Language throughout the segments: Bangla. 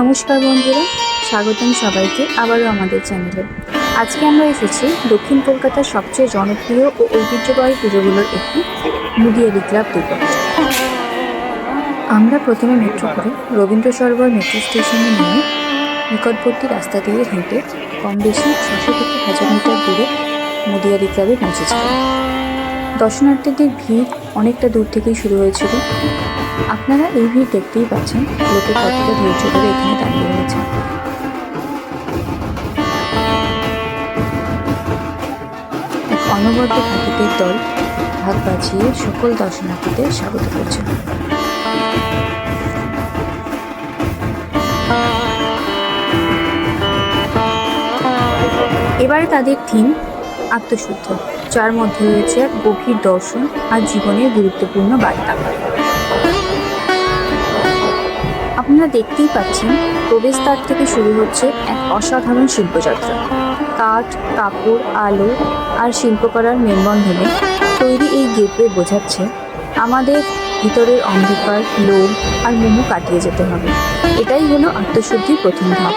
নমস্কার বন্ধুরা, স্বাগতম সবাইকে আবারও আমাদের চ্যানেলে। আজকে আমরা এসেছি দক্ষিণ কলকাতার সবচেয়ে জনপ্রিয় ও ঐতিহ্যবাহী পুজোগুলোর একটি মুদিয়ারি ক্লাব দুর্গাপুজো আমরা প্রথমে মেট্রো করে রবীন্দ্র সরোবর মেট্রো স্টেশনে নিয়ে নিকটবর্তী রাস্তা দিয়ে হেঁটে কম বেশি ছশো থেকে হাজার মিটার দূরে মুদিয়ারি ক্লাবে পৌঁছেছিলাম। দর্শনার্থীদের ভিড় অনেকটা দূর থেকেই শুরু হয়েছিল। আপনারা এই ভিড় দেখতেই পাচ্ছেন, লোকে কতটা ধৈর্য ধরে এখানে দাঁড়িয়ে রয়েছে। এক অনবদ্য পাখিদের দল ভাগ বাজিয়ে সকল দর্শনার্থীদের স্বাগত করছে। এবারে তাদের থিম, আত্মশুদ্ধ, যার মধ্যে রয়েছে গভীর দর্শন আর জীবনের গুরুত্বপূর্ণ বার্তা। আপনারা দেখতেই পাচ্ছেন, প্রবেশদ্বার থেকে শুরু হচ্ছে এক অসাধারণ শিল্পযাত্রা। কাঠ, কাপড়, আলো আর শিল্পকলার মেলবন্ধনে তৈরি এই গেটওয়ে বোঝাচ্ছে, আমাদের ভিতরের অন্ধকার, লোভ আর মোহ কাটিয়ে যেতে হবে। এটাই হলো আত্মশুদ্ধির প্রথম ধাপ।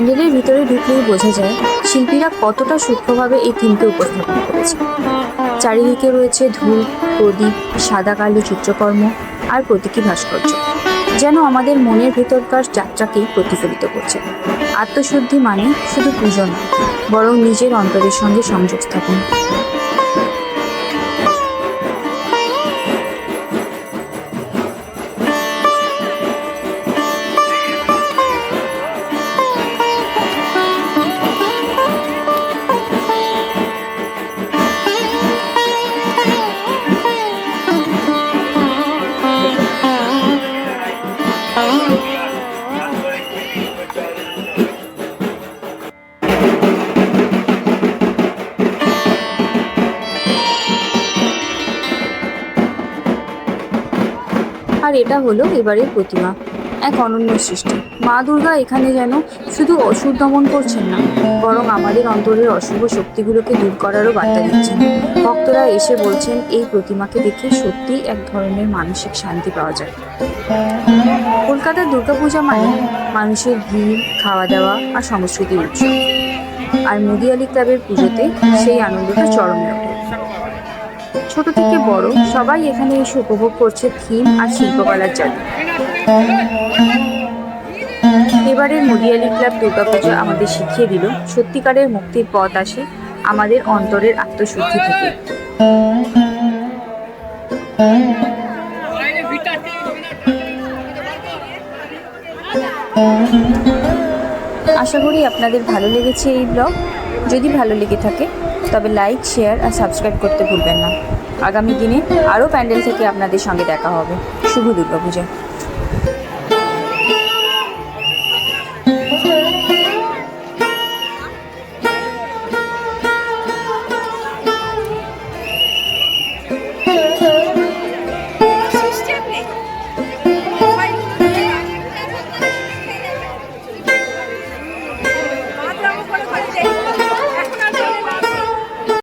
প্যান্ডেলের ভিতরে ঢুকলেই বোঝা যায় শিল্পীরা কতটা সূক্ষ্মভাবে এই থিমকে উপস্থাপন করেছে। চারিদিকে রয়েছে ধূল, প্রদীপ, সাদা কালো চিত্রকর্ম আর প্রতীকী ভাস্কর্য, যেন আমাদের মনের ভেতরকার যাত্রাকেই প্রতিফলিত করছে। আত্মশুদ্ধি মানে শুধু পুজো নয়, বরং নিজের অন্তরের সঙ্গে সংযোগ স্থাপন। এটা হলো এবারের প্রতিমা, এক অনন্য সৃষ্টি। মা দুর্গা এখানে যেন শুধু অসুর দমন করছেন না, বরং আমাদের অন্তরের অশুভ শক্তিগুলোকে দূর করারও বার্তা দিচ্ছেন। ভক্তরা এসে বলছেন, এই প্রতিমাকে দেখে সত্যিই এক ধরনের মানসিক শান্তি পাওয়া যায়। কলকাতার দুর্গাপূজা মানে মানুষের ভিড় খাওয়া দাওয়া আর সংস্কৃতির উৎসব। আর মুদিয়ালি ক্লাবের পুজোতে সেই আনন্দটা চরমে ওঠে ছোট থেকে বড় সবাই এখানে এসে উপভোগ করছে থিম আর শিল্পকলার জাদু। এবারের মুদিয়ালি ক্লাব দুর্গাপুজো আমাদের শিখিয়ে দিল, সত্যিকারের মুক্তির পথ আসে আমাদের অন্তরের আত্মশুদ্ধি থেকে। আশা করি আপনাদের ভালো লেগেছে এই ব্লগ। যদি ভালো লেগে থাকে তবে লাইক, শেয়ার আর সাবস্ক্রাইব করতে ভুলবেন না। আগামী দিনে আরও প্যান্ডেল থেকে আপনাদের সঙ্গে দেখা হবে। শুভ দুর্গাপূজা।